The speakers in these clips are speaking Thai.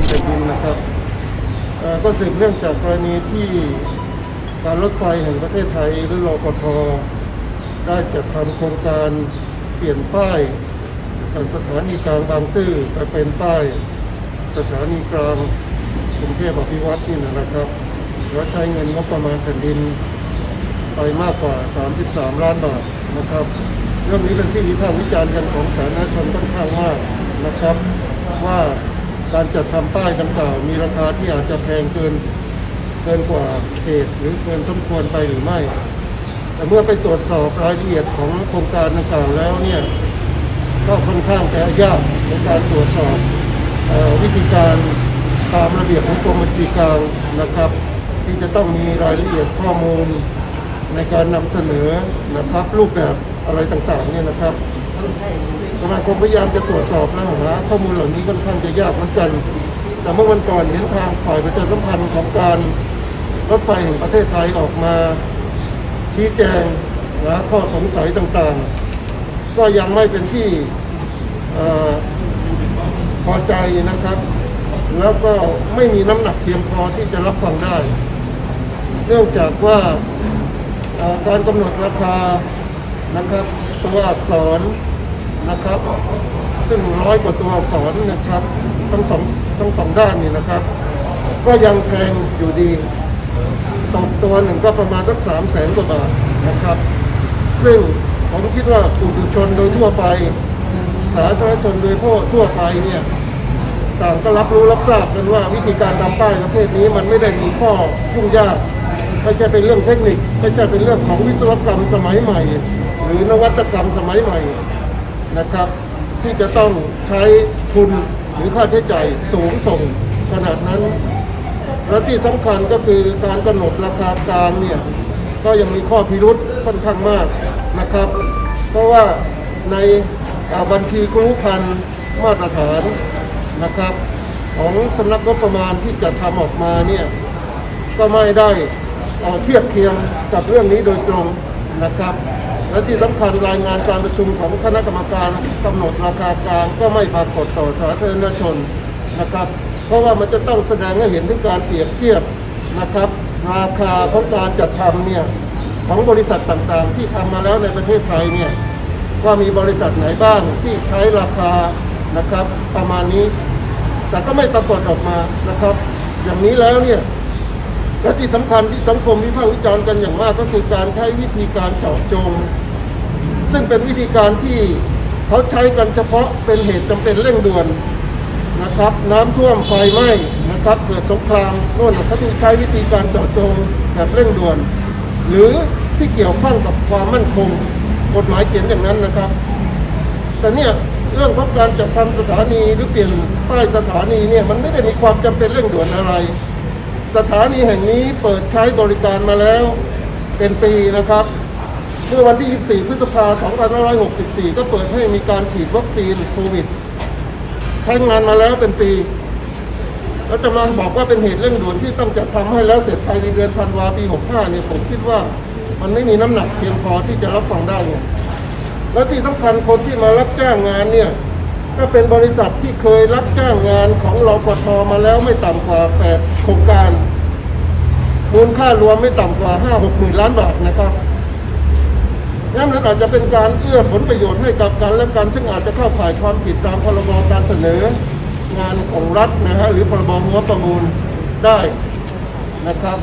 นแผ่นดินนะครับก็สืบเรื่องจากกรณีที่การรถไฟแห่งประเทศไทยหรือรปทได้จัดทำโครงการเปลี่ยนป้ายจากสถานีกลางบางซื่อไปเป็นป้ายสถานีกลางกรุงเทพอภิวัตนี่นะครับแล้วใช้เงินงบประมาณแผ่นดินไปมากกว่า 33 ล้านบาทนะครับ เรื่องนี้เป็นที่วิพากษ์วิจารณ์กันของสาธารณชนค่อนข้างมากนะครับว่า การจัดทำป้ายดังกล่าวมีราคาที่อาจจะแพงเกินเกินกว่าเหตุหรือเกินสมควรไปหรือไม่ แต่เมื่อไปตรวจสอบรายละเอียดของโครงการดังกล่าวแล้วเนี่ยก็ค่อนข้างจะยากในการตรวจสอบออวิธีการตามระเบียบของกรมบัญชีกลางนะครับ ที่จะต้องมีรายละเอียดข้อมูลในการนำเสนอนะครับรูปแบบอะไรต่างๆเนี่ยนะครับ สมาคมพยายามจะตรวจสอบและหาข้อมูลเหล่านี้ค่อนข้างจะยากเหมือนกัน แต่เมื่อวันก่อนเห็นทางฝ่ายประชาสัมพันธ์ของการรถไฟแห่งประเทศไทยออกมาชี้แจงนะข้อสงสัยต่างๆ ก็ยังไม่เป็นที่พอใจนะครับ แล้วก็ไม่มีน้ำหนักเพียงพอที่จะรับฟังได้ เนื่องจากว่าการกำหนดราคานะครับตัวอักษร นะครับ ซึ่งร้อยกว่าตัวอักษรนะครับทั้งสองทั้งสองด้านนี่นะครับ ก็ยังแพงอยู่ดีตกตัวหนึ่งก็ประมาณสักสามแสนกว่าบาทนะครับ ซึ่งผมคิดว่าปุถุชนโดยทั่วไป สาธารณชนโดยทั่วไปเนี่ยต่างก็รับรู้รับทราบกันว่าวิธีการทำป้ายประเภทนี้มันไม่ได้มีข้อยุ่งยากไม่ใช่เป็นเรื่องเทคนิคไม่ใช่เป็นเรื่องของวิศวกรรมสมัยใหม่ หรือนวัตกรรมสมัยใหม่ นะครับ ที่จะต้องใช้ทุนหรือค่าใช้จ่ายสูงส่งขนาดนั้น และที่สำคัญก็คือการกำหนดราคากลางเนี่ยก็ยังมีข้อพิรุษค่อนข้างมากนะครับ เพราะว่าในบัญชีครุพันมาตรฐานนะครับ ของสำนักงบประมาณที่จัดทำออกมาเนี่ยก็ไม่ได้เอ่อเทียบเคียงกับเรื่องนี้โดยตรงนะครับ และที่สำคัญรายงานการประชุมของคณะกรรมการกำหนดราคากลางก็ไม่ปรากฏต่อสาธารณชนนะครับ เพราะว่ามันจะต้องแสดงให้เห็นถึงการเปรียบเทียบนะครับ ราคาของการจัดทำเนี่ยของบริษัทต่างๆ ที่ทำมาแล้วในประเทศไทยเนี่ยว่ามีบริษัทไหนบ้างที่ใช้ราคานะครับประมาณนี้ แต่ก็ไม่ปรากฏออกมานะครับ อย่างนี้แล้วเนี่ย และที่สำคัญที่สังคมวิพากษ์วิจารณ์กันอย่างมากก็คือการใช้วิธีการเจาะจง ซึ่งเป็นวิธีการที่เขาใช้กันเฉพาะเป็นเหตุจำเป็นเร่งด่วนนะครับ น้ำท่วมไฟไหม้นะครับเกิดสงครามโน่นเขาจะใช้วิธีการเจาะจงแบบเร่งด่วน หรือที่เกี่ยวข้องกับความมั่นคงกฎหมายเขียนอย่างนั้นนะครับ แต่เนี่ยเรื่องของการจัดทำสถานีหรือเปลี่ยนป้ายสถานีเนี่ยมันไม่ได้มีความจำเป็นเร่งด่วนอะไร สถานีแห่งนี้เปิดใช้บริการมาแล้วเป็นปีนะครับ เมื่อวันที่ 24 พฤษภาคม 2564 ก็เปิดให้มีการฉีดวัคซีนโควิดใช้งานมาแล้วเป็นปีแล้วจะมาบอกว่าเป็นเหตุเร่งด่วนที่ต้องจัดทำให้แล้วเสร็จภายในเดือนธันวาปี 65 เนี่ยผมคิดว่ามันไม่มีน้ำหนักเพียงพอที่จะรับฟังได้ไงและที่สำคัญคนที่มารับจ้างงานเนี่ย ก็เป็นบริษัทที่เคยรับจ้างงานของรปทมาแล้วไม่ต่ำกว่า8โครงการ มูลค่ารวมไม่ต่ำกว่า 5 6หมื่นล้านบาทนะครับนั่นมันอาจจะเป็นการเอื้อผลประโยชน์ให้กับกันและกันซึ่งอาจจะเข้าข่ายความผิดตามพรบการเสนองานของรัฐนะฮะหรือพรบหัวประมูลได้นะครับ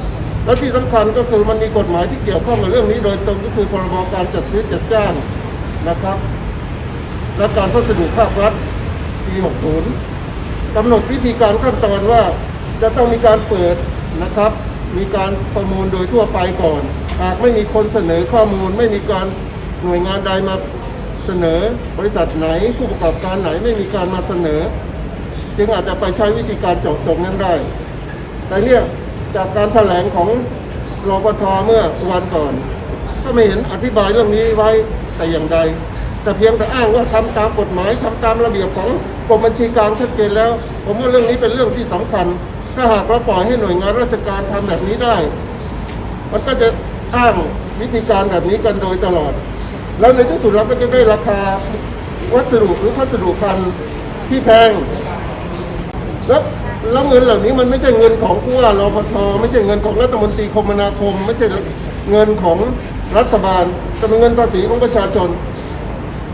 และที่สำคัญก็คือมันมีกฎหมายที่เกี่ยวข้องกับเรื่องนี้โดยตรงก็คือพรบการจัดซื้อจัดจ้างนะครับ และการพัสดุภาครัฐปี 60กำหนดวิธีการขั้นตอนว่าจะต้องมีการเปิดนะครับ มีการประมูลโดยทั่วไปก่อน หากไม่มีคนเสนอข้อมูล ไม่มีการหน่วยงานใดมาเสนอบริษัทไหน ผู้ประกอบการไหนไม่มีการมาเสนอ จึงอาจจะไปใช้วิธีการเจาะจงนั้นได้ แต่เนี่ยจากการแถลงของรปทเมื่อวันก่อน ก็ไม่เห็นอธิบายเรื่องนี้ไว้แต่อย่างใด แต่เพียงแต่อ้างว่าทำตามกฎหมายทำตามระเบียบของกรมบัญชีกลางชัดเจนแล้ว ผมว่าเรื่องนี้เป็นเรื่องที่สำคัญ ถ้าหากเราปล่อยให้หน่วยงานราชการทำแบบนี้ได้ มันก็จะอ้างวิธีการแบบนี้กันโดยตลอด แล้วในที่สุดเราก็จะได้ราคาวัสดุหรือพัสดุพันที่แพงแล้วแล้วเงินเหล่านี้มันไม่ใช่เงินของผู้ว่ารพทไม่ใช่เงินของรัฐมนตรีคมนาคม ไม่ใช่เงินของรัฐบาลแต่เป็นเงินภาษีของประชาชน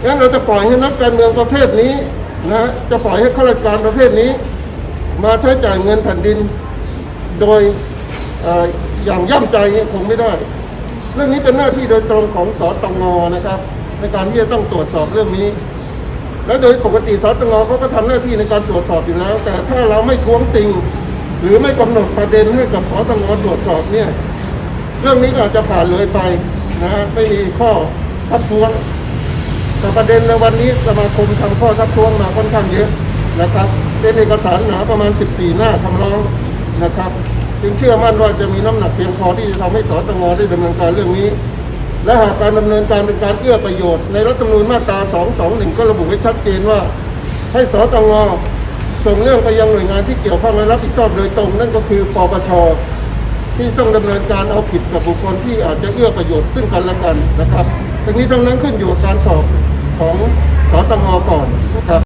งั้นเราจะปล่อยให้นักการเมืองประเภทนี้นะจะปล่อยให้ข้าราชการประเภทนี้ มาใช้จ่ายเงินแผ่นดิน โดยออย่างย่ำใจคงไม่ได้ เรื่องนี้เป็นหน้าที่โดยตรงของสตงนะครับ ในการที่จะต้องตรวจสอบเรื่องนี้ และโดยปกติสตงเขาก็ทำหน้าที่ในการตรวจสอบอยู่แล้ว แต่ถ้าเราไม่ท้วงติง หรือไม่กำหนดประเด็นให้กับสตงตรวจสอบเนี่ยเรื่องนี้ก็อาจจะผ่านเลยไปนะไม่มีข้อทักท้วง แต่ประเด็นในวันนี้สมาคมทำข้อทักท้วงมาค่อนข้างเยอะนะครับเป็นเอกสารหนาประมาณ 14 หน้าคำร้องนะครับ จึงเชื่อมั่นว่าจะมีน้ำหนักเพียงพอที่จะทำให้สตงได้ดำเนินการเรื่องนี้ และหากการดำเนินการเป็นการเอื้อประโยชน์ ในรัฐธรรมนูญมาตรา 221 ก็ระบุไว้ชัดเจนว่า ให้สตงส่งเรื่องไปยังหน่วยงานที่เกี่ยวข้องและรับผิดชอบโดยตรง นั่นก็คือปปชที่ต้องดำเนินการเอาผิดกับบุคคลที่อาจจะเอื้อประโยชน์ซึ่งกันและกันนะครับทั้งนี้ทั้งนั้นขึ้นอยู่กับการสอบ ของสตงก่อนนะครับ